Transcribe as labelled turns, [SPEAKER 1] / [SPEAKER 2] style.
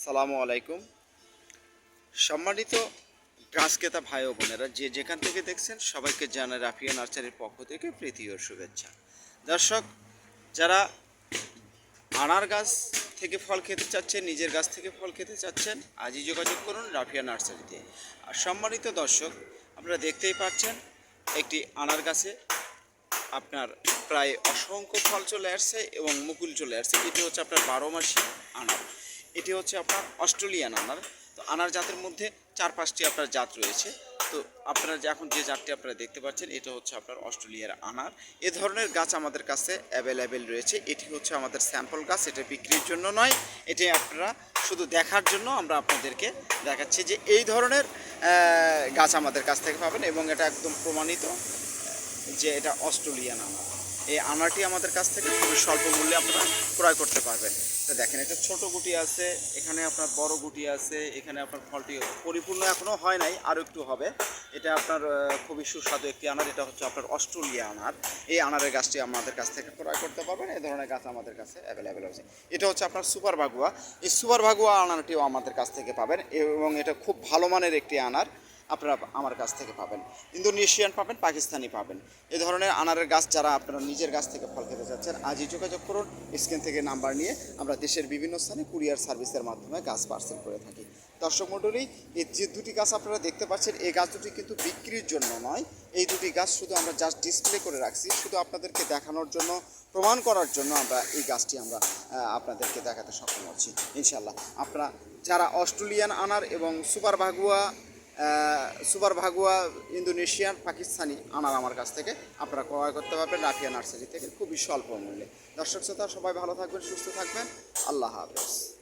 [SPEAKER 1] আসসালামু আলাইকুম। সম্মানিত গাছ ক্রেতা ভাই ও বোনেরা, যে যেখান থেকে দেখছেন, সবাইকে জানাই রাফিয়া নার্সারির পক্ষ থেকে প্রীতি ও শুভেচ্ছা। দর্শক, যারা আনার গাছ থেকে ফল খেতে চাচ্ছেন, নিজের গাছ থেকে ফল খেতে চাচ্ছেন, আজই যোগাযোগ করুন রাফিয়া নার্সারিতে। আর সম্মানিত দর্শক, আপনারা দেখতেই পাচ্ছেন, একটি আনার গাছে আপনার প্রায় অসংখ্য ফল চলে আসছে এবং মুকুল চলে আসছে। এটি হচ্ছে আপনার বারো মাসি আনার। এটি হচ্ছে আপনার অস্ট্রেলিয়ান আনার। তো আনার জাতের মধ্যে চার পাঁচটি আপনার জাত রয়েছে। তো আপনারা এখন যে জাতটি আপনারা দেখতে পাচ্ছেন, এটা হচ্ছে আপনার অস্ট্রেলিয়ার আনার। এ ধরনের গাছ আমাদের কাছে অ্যাভেলেবেল রয়েছে। এটি হচ্ছে আমাদের স্যাম্পল গাছ, এটা বিক্রির জন্য নয়। এটি আপনারা শুধু দেখার জন্য আমরা আপনাদেরকে দেখাচ্ছি যে এই ধরনের গাছ আমাদের কাছ থেকে পাবেন এবং এটা একদম প্রমাণিত যে এটা অস্ট্রেলিয়ান আনার। এই আনারটি আমাদের কাছ থেকে খুবই স্বল্প মূল্যে আপনারা ক্রয় করতে পারবেন। তো দেখেন, এটা ছোট গুটি আছে, এখানে আপনার বড় গুটি আছে, এখানে আপনার ফলটি পরিপূর্ণ এখনও হয় নাই আরও একটু হবে। এটা আপনার খুবই সুস্বাদু একটি আনার, এটা হচ্ছে আপনার অস্ট্রেলিয়া আনার। এই আনারের গাছটি আমাদের কাছ থেকে ক্রয় করতে পারবেন, এই ধরনের গাছ আমাদের কাছে অ্যাভেলেবেল আছে। এটা হচ্ছে আপনার সুপার ভাগুয়া। এই সুপার ভাগুয়া আনারটিও আমাদের কাছ থেকে পাবেন এবং এটা খুব ভালো মানের একটি আনার। আপনারা আমার কাছ থেকে পাবেন। ইন্দোনেশিয়ান পাবেন, পাকিস্তানি পাবেন। এ ধরনের আনারের গাছ যারা আপনারা নিজের গাছ থেকে ফল খেতে চাচ্ছেন, আজই যোগাযোগ করুন, স্ক্রিন থেকে নাম্বার নিয়ে আমরা দেশের বিভিন্ন স্থানে কুরিয়ার সার্ভিসের মাধ্যমে গাছ পার্সেল করে থাকি। দর্শক মণ্ডলী, এই যে দুটি গাছ আপনারা দেখতে পাচ্ছেন, এই গাছ দুটি কিন্তু বিক্রির জন্য নয়। এই দুটি গাছ শুধু আমরা জাস্ট ডিসপ্লে করে রাখছি, শুধু আপনাদেরকে দেখানোর জন্য, প্রমাণ করার জন্য আমরা এই গাছটি আমরা আপনাদেরকে দেখাতে সক্ষম হচ্ছি। ইনশাল্লাহ আপনারা যারা অস্ট্রেলিয়ান আনার এবং super Bhagwa super Bhagwa Indonesian, Pakistani আনার আমার কাছ থেকে। আপনারা ক্রয় করতে পারবেন রাফিয়া নার্সারি থেকে, খুবই স্বল্প মূল্যে। দর্শক শ্রোতা, সবাই ভালো থাকবেন, সুস্থ থাকবেন। আল্লাহ হাফেজ।